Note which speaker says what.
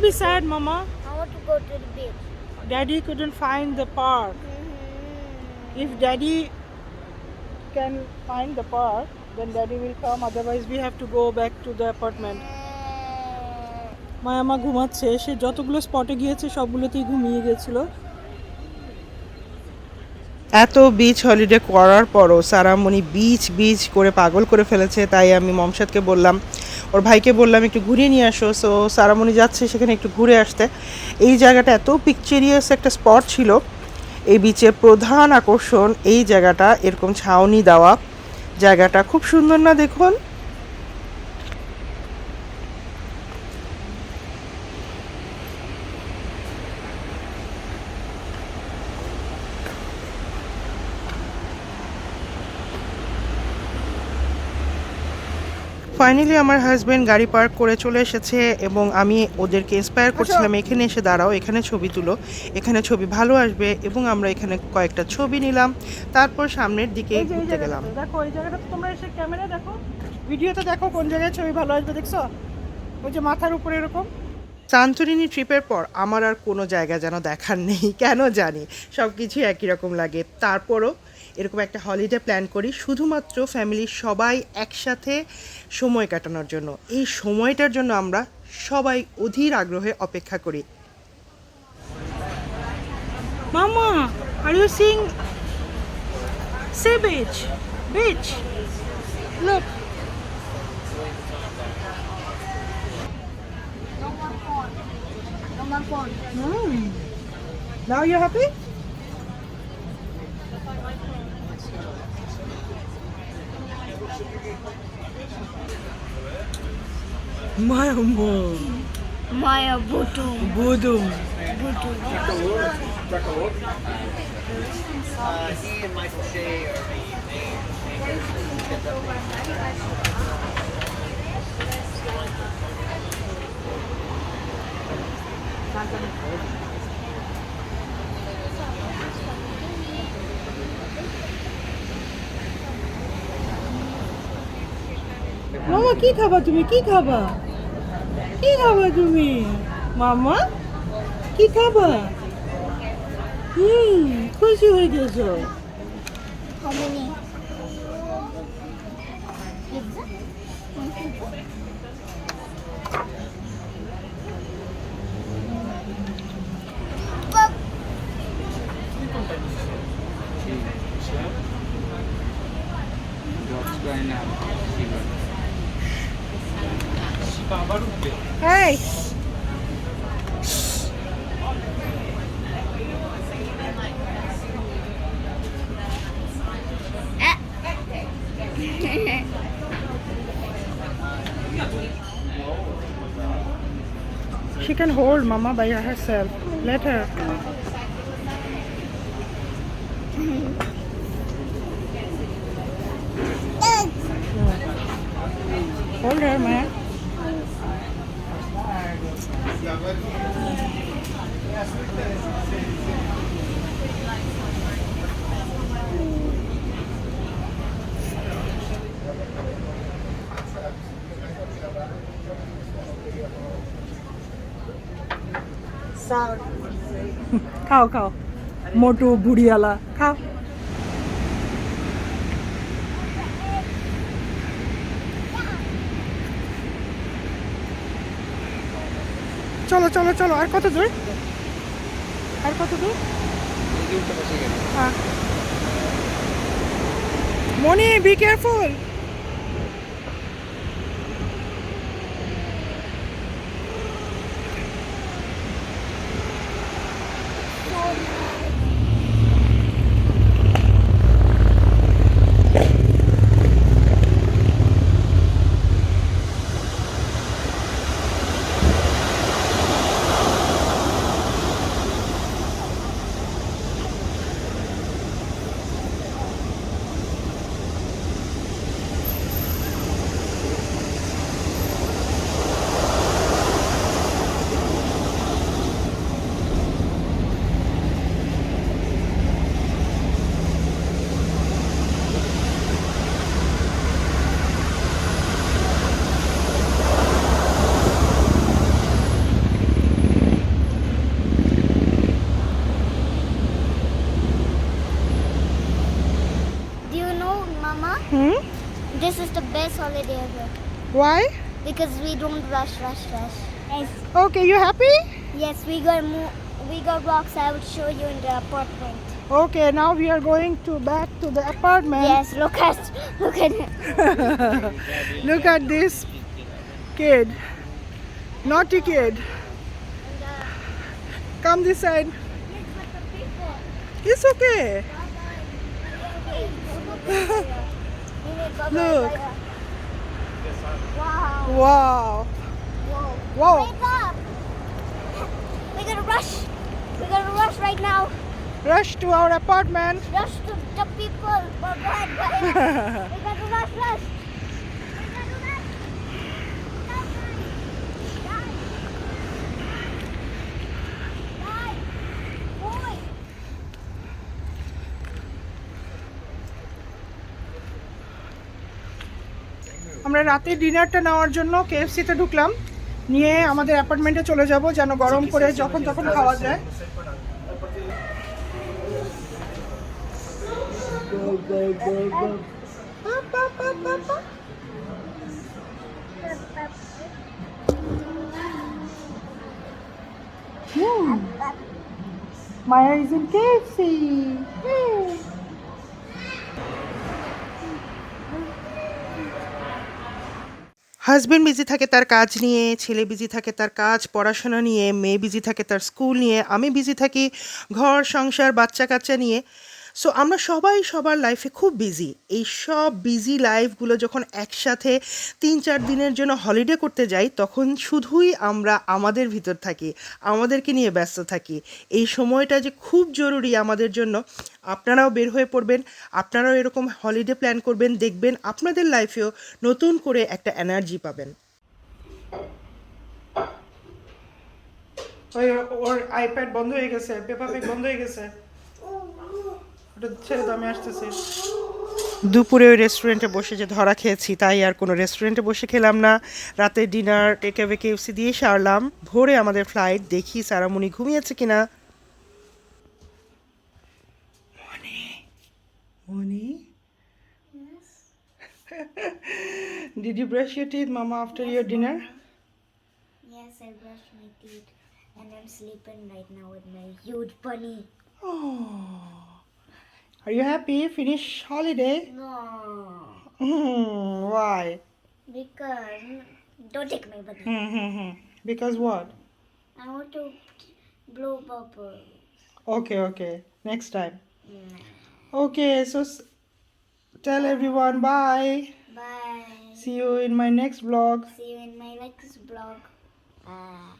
Speaker 1: Don't be sad, Mama.
Speaker 2: I want to go to the beach.
Speaker 1: Daddy couldn't find the park.
Speaker 2: Mm-hmm.
Speaker 1: If Daddy can find the park, then Daddy will come. Otherwise, we have to go back to the apartment. মায়ামা ঘুমাচ্ছে সে যতগুলো স্পটে গিয়েছে সবগুলোতেই ঘুমিয়ে গেছিল
Speaker 3: এত beach holiday করার পরও সারামণি বিচ বিচ করে পাগল করে ফেলেছে তাই আমি মমসাদকে বললাম ওর ভাইকে বললাম, একটু ঘুরিয়ে নিয়ে আসো। সো সারামণি যাচ্ছে সেখানে একটু ঘুরে আসতে। এই জায়গাটা এত পিকচারিয়াস একটা স্পট ছিল। এই বিচের প্রধান আকর্ষণ এই জায়গাটা, এরকম ছাউনি দেওয়া জায়গাটা। খুব সুন্দর না দেখুন? ফাইনালি আমার হাজব্যান্ড গাড়ি পার্ক করে চলে এসেছে এবং আমি ওদেরকে ইন্সপায়ার করছিলাম এখানে এসে দাঁড়াও এখানে ছবি তুলো এখানে ছবি ভালো আসবে। এবং আমরা এখানে কয়েকটা ছবি নিলাম তারপর সামনের দিকে ঘুরতে গেলাম।
Speaker 1: দেখো এই জায়গাটা তোমরা এসে ক্যামেরা দেখো ভিডিওতে দেখো কোন জায়গায় ছবি ভালো আসবে দেখছ? ওই যে মাথার উপরে এরকম।
Speaker 3: সান্তরিনী ট্রিপের পর আমার আর কোনো জায়গা যেন দেখার নেই কেন জানি? সব কিছুই একই রকম লাগে। তারপরও এরকম একটা হলিডে প্ল্যান করি শুধুমাত্র ফ্যামিলির সবাই একসাথে সময় কাটানোর জন্য এই সময়টার জন্য আমরা সবাই অধীর আগ্রহে অপেক্ষা করি
Speaker 1: sea beach? Beach. Look.
Speaker 2: No more.
Speaker 1: Mm. Now you're happy?
Speaker 4: Michael Shea are the main
Speaker 1: মামা কি খাবা তুমি কি খাবা কি খাবা তুমি মামা কি খাবা হুম খুশি হয়ে গেছো
Speaker 2: How many? Pizza? One pizza? But
Speaker 1: এই She can hold Mama by herself. Let her. Hold her, man. খাও খাও। মোটু বুড়িয়ালা খাও। চলো চলো চলো আর কত দূর? আর কত দূর। Moni be careful
Speaker 3: Why?
Speaker 2: because we don't rush, rush, rush. Yes,
Speaker 3: Okay, you happy?
Speaker 2: yes, we got mo- we got blocks. I will show you in the apartment.
Speaker 3: Okay, now we are going to back to the apartment.
Speaker 2: Yes, look at look at.
Speaker 3: Look at this kid. Naughty kid. Come this side. It's okay. Look.
Speaker 2: Wow.
Speaker 3: Wow.
Speaker 2: Whoa.
Speaker 3: Wow.
Speaker 2: Wake up! We're gonna rush. We're gonna rush right now.
Speaker 3: Rush to our apartment.
Speaker 2: Rush to the people. Oh, go ahead, go ahead. we gotta rush, rush.
Speaker 3: আমরা রাতে ডিনারটা নেওয়ার জন্য কেএফসিতে ঢুকলাম নিয়ে আমাদের অ্যাপার্টমেন্টে চলে যাব, যেন গরম করে যখন তখন খাওয়া যায় Maya is in KFC. Hey. Husband busy থাকে তার কাজ নিয়ে, ছেলে বিজি থাকে তার কাজ, পড়াশোনা নিয়ে, মেয়ে বিজি থাকে তার স্কুল নিয়ে, আমি বিজি থাকি ঘর, সংসার বাচ্চা কাচ্চা নিয়ে। সো আমরা সবাই সবার লাইফে খুব বিজি এই সব বিজি লাইফগুলো যখন একসাথে তিন চার দিনের জন্য হলিডে করতে যাই, তখন শুধুই আমরা আমাদের ভিতর থাকি, আমাদেরকে নিয়ে ব্যস্ত থাকি। এই সময়টা যে খুব জরুরি আমাদের জন্য, আপনারাও বের হয়ে পড়বেন, আপনারাও এরকম হলিডে প্ল্যান করবেন, দেখবেন আপনাদের লাইফেও নতুন করে একটা এনার্জি পাবেন। ওর আইপ্যাড বন্ধ হয়ে গেছে পেপার বন্ধ হয়ে গেছে। ওটা ছেড়ে দুপুরে ওই রেস্টুরেন্টে বসে যে ধরা খেয়েছি তাই আর কোনো রেস্টুরেন্টে বসে খেলাম না রাতে ডিনার টেক অ্যাওয়ে কেএফসি দিয়ে সারলাম ভোরে আমাদের ফ্লাইট দেখি সারামণি ঘুমিয়েছে কিনা মনি মনি Did you brush your teeth, Mama, after your dinner?
Speaker 2: Yes, I brushed my teeth and I'm sleeping right now with my huge bunny.
Speaker 3: Oh. Are you happy? Finish holiday?
Speaker 2: No.
Speaker 3: Why?
Speaker 2: Because don't take my bunny.
Speaker 3: Hmm, hmm, hmm. Because what?
Speaker 2: I want to blow bubble.
Speaker 3: Okay, okay. Next time.
Speaker 2: Mm.
Speaker 3: Okay, so s- tell everyone bye.
Speaker 2: Bye.
Speaker 3: See you in my next vlog.
Speaker 2: See you in my next vlog. Bye.